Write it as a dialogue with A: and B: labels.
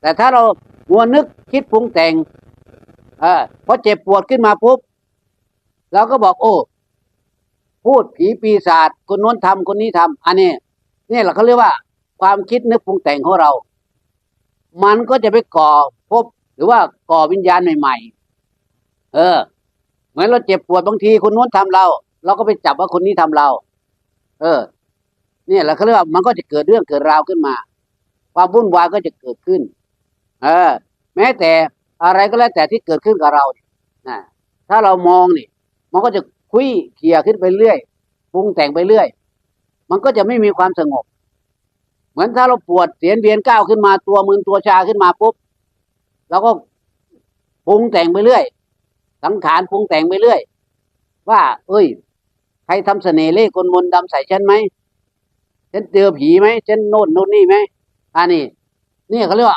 A: แต่ถ้าเรามัวนึกคิดปรุงแต่งเออพอเจ็บปวดขึ้นมาปุ๊บเราก็บอกโอ้พูดผีปีศาจคนโน้นทำคนนี้ทำอันนี้นี่แหละเขาเรียกว่า ความคิดนึกปรุงแต่งของเรา มันก็จะไปก่อพบหรือว่าก่อวิญญาณใหม่ๆ เออเหมือนเราเจ็บปวดบางทีคนโน้นทำเรา เราก็ไปจับว่าคนนี้ทำเรา เออเนี่ยแหละเขาเรียกว่ามันก็จะเกิดเรื่องเกิดราวขึ้นมา ความวุ่นวายก็จะเกิดขึ้น เออ แม้แต่อะไรก็แล้วแต่ที่เกิดขึ้นกับเราเนี่ยนะถ้าเรามองนี่ มันก็จะคุยเขี่ยขึ้นไปเรื่อยปรุงแต่งไปเรื่อย มันก็จะไม่มีความสงบ เหมือนถ้าเราปวดเสียนเวียนก้าวขึ้นมาตัวมึนตัวชาขึ้นมาปุ๊บเราก็ปรุงแต่งไปเรื่อย สังขารปรุงแต่งไปเรื่อย ว่า เอ้ย ใครทำเสน่ห์เล่ห์กลมนต์ดำใส่ฉันไหมฉันเจอผีไหมฉันโน่นโน่นนี่ไหมอันนี้นี่เขาเรียกว่า